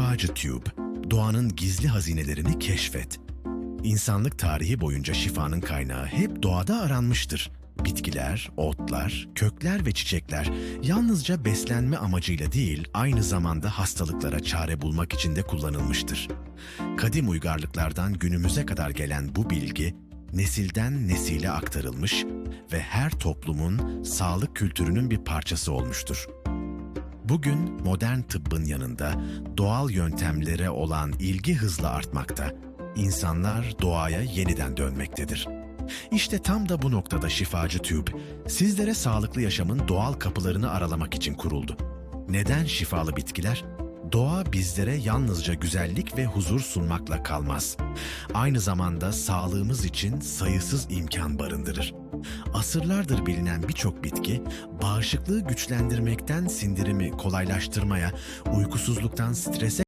Şifacı Tube, doğanın gizli hazinelerini keşfet. İnsanlık tarihi boyunca şifanın kaynağı hep doğada aranmıştır. Bitkiler, otlar, kökler ve çiçekler yalnızca beslenme amacıyla değil, aynı zamanda hastalıklara çare bulmak için de kullanılmıştır. Kadim uygarlıklardan günümüze kadar gelen bu bilgi nesilden nesile aktarılmış ve her toplumun sağlık kültürünün bir parçası olmuştur. Bugün modern tıbbın yanında doğal yöntemlere olan ilgi hızla artmakta. İnsanlar doğaya yeniden dönmektedir. İşte tam da bu noktada Şifacı Tube, sizlere sağlıklı yaşamın doğal kapılarını aralamak için kuruldu. Neden şifalı bitkiler? Doğa bizlere yalnızca güzellik ve huzur sunmakla kalmaz. Aynı zamanda sağlığımız için sayısız imkan barındırır. Asırlardır bilinen birçok bitki, bağışıklığı güçlendirmekten sindirimi kolaylaştırmaya, uykusuzluktan strese